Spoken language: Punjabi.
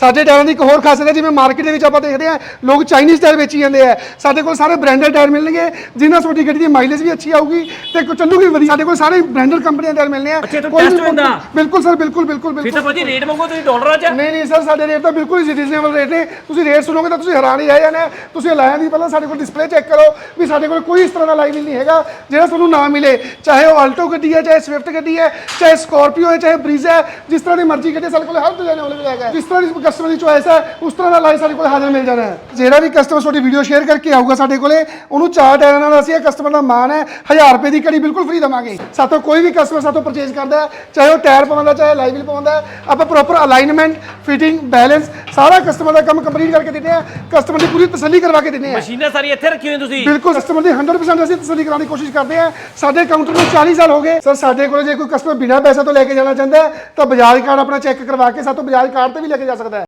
ਸਾਡੇ ਟਾਇਰਾਂ ਦੀ ਇੱਕ ਹੋਰ ਖਾਸੀਅਤ ਹੈ ਜਿਵੇਂ ਮਾਰਕੀਟ ਦੇ ਵਿੱਚ ਆਪਾਂ ਦੇਖਦੇ ਆ ਲੋਕ ਚਾਈਨੀਜ਼ ਟਾਇਰ ਵੇਚੀ ਜਾਂਦੇ ਆ। ਸਾਡੇ ਕੋਲ ਸਾਰੇ ਬ੍ਰਾਂਡਡ ਟਾਇਰ ਮਿਲਣਗੇ ਜਿਨ੍ਹਾਂ ਤੁਹਾਡੀ ਗੱਡੀ ਦੀ ਮਾਈਲੇਜ ਵੀ ਅੱਛੀ ਆਊਗੀ ਤੇ ਕੋ ਚੱਲੂਗੀ ਵੀ ਵਧੀਆ। ਸਾਡੇ ਕੋਲ ਸਾਰੇ ਬ੍ਰਾਂਡਡ ਕੰਪਨੀਆਂ ਦੇ ਟਾਇਰ ਮਿਲਣੇ ਆ। ਅੱਛਾ, ਤਾਂ ਵੀ ਹੁੰਦਾ? ਬਿਲਕੁਲ ਸਰ ਬਿਲਕੁਲ ਬਿਲਕੁਲ ਫਿਰ ਬਿਲਕੁਲ। ਭਾਜੀ ਰੇਟ ਮੰਗੋ ਤੁਸੀਂ ਡਾਲਰਾਂ 'ਚ? ਨਹੀਂ ਨਹੀਂ ਸਰ ਸਾਡੇ ਰੇਟ ਤਾਂ ਬਿਲਕੁਲ ਹੀ ਰੀਜ਼ਨੇਬਲ ਰੇਟ ਨੇ। ਤੁਸੀਂ ਰੇਟ ਸੁਣੋਗੇ ਤਾਂ ਤੁਸੀਂ ਹੈਰਾਨ ਹੀ ਰਹਿ ਜਾਣਾ। ਤੁਸੀਂ ਲਾਇਆ ਦੀ ਪਹਿਲਾਂ ਸਾਡੇ ਕੋਲ ਡਿਸਪਲੇ ਚੈੱਕ ਕਰੋ ਵੀ ਸਾਡੇ ਕੋਲ ਕੋਈ ਇਸ ਤਰ੍ਹਾਂ ਦਾ ਲਾਈਵ ਨਹੀਂ ਹੈਗਾ ਜਿਹੜਾ ਤੁਹਾਨੂੰ ਨਾ ਮਿਲੇ। ਚਾਹੇ ਉਹ ਆਲਟੋ ਗੱਡੀ ਹੈ ਚਾਹੇ ਸਵਿਫਟ ਗੱਡੀ ਹੈ ਚਾਹੇ ਸਕਾਰਪੀਓ ਹੈ ਚਾਹੇ ਬਰੀਜ਼ਾ ਹੈ ਜਿਸ ਤਰ੍ਹਾਂ ਦੀ ਮਰਜ਼ੀ ਗੱਡੀ ਸਾਡੇ ਕੋਲ ਹਰ ਡਿਜ਼ਾਈਨ ਅਵੇਲੇਬਲ ਹੈਗਾ। ਜਿਸ ਤਰ੍ਹਾਂ ਦੀ ਕਸਟਮਰ ਦੀ ਚੋਇਸ ਹੈ ਉਸ ਤਰ੍ਹਾਂ ਦਾ ਲਾਈਵ ਸਾਡੇ ਕੋਲ ਹਾਜ਼ਰ ਮਿਲ ਜਾਣਾ ਹੈ। ਜਿਹੜਾ ਵੀ ਕਸਟਮਰ ਤੁਹਾਡੀ ਵੀਡੀਓ ਸ਼ੇਅਰ ਕਰਕੇ ਆਊਗਾ ਸਾਡੇ ਕੋਲੇ ਉਹਨੂੰ ਚਾਰ ਟਾਇਰਾਂ ਨਾਲ ਅਸੀਂ ਇਹ ਕਸਟਮਰ ਦਾ ਮਾਣ ਹੈ 1000 ਰੁਪਏ ਦੀ ਘੜੀ ਬਿਲਕੁਲ ਫ੍ਰੀ ਦਵਾਂਗੇ। ਸਾਤੋਂ ਕੋਈ ਵੀ ਕਸਟਮਰ ਸਾਤੋਂ ਪਰਚੇਜ਼ ਕਰਦਾ ਹੈ ਚਾਹੇ ਉਹ ਟਾਇਰ ਪਵਾਉਂਦਾ ਚਾਹੇ ਲਾਈਵ ਵੀ ਪਵਾਉਂਦਾ ਆਪਾਂ ਪ੍ਰੋਪਰ ਅਲਾਈਨਮੈਂਟ ਫਿਟਿੰਗ ਬੈਲੈਂਸ ਸਾਰਾ ਕਸਟਮਰ ਦਾ ਕੰਮ ਕੰਪਲੀਟ ਕਰਕੇ ਦਿੰਦੇ ਆ ਕਸਟਮਰ ਦੀ ਪੂਰੀ ਤਸੱਲੀ ਕਰਵਾ ਕੇ ਦਿੰਦੇ ਆ ਮਸ਼ੀਨਾਂ ਸਾਰੀ ਇੱਥੇ ਰੱਖੀ ਹੋਈ ਤੁਸੀਂ? ਬਿਲਕੁਲ ਕਸਟਮਰ ਦੀ 100% ਅਸੀਂ ਤਸੱਲੀ ਕਰਾਉਣ ਦੀ ਕੋਸ਼ਿਸ਼ ਕਰਦੇ ਆ ਸਾਡੇ ਕਾਊਂਟਰ ਨੂੰ 40 ਸਾਲ ਹੋ ਗਏ। ਸਰ ਸਾਡੇ ਕੋਲ ਜੇ ਕੋਈ ਕਸਟਮਰ ਬਿਨਾਂ ਪੈਸੇ ਤੋਂ ਲੈ ਕੇ ਜਾਣਾ ਚਾਹੁੰਦਾ ਹੈ ਤਾਂ ਬਜਾਜ ਕਾਰਡ ਆਪਣਾ ਚੈੱਕ ਕਰਵਾ ਕੇ ਸਾਤੋਂ ਬਜਾਜ ਕਾਰਡ ਤੇ ਵੀ ਲੈ ਕੇ ਜਾ ਸਕਦਾ ਹੈ।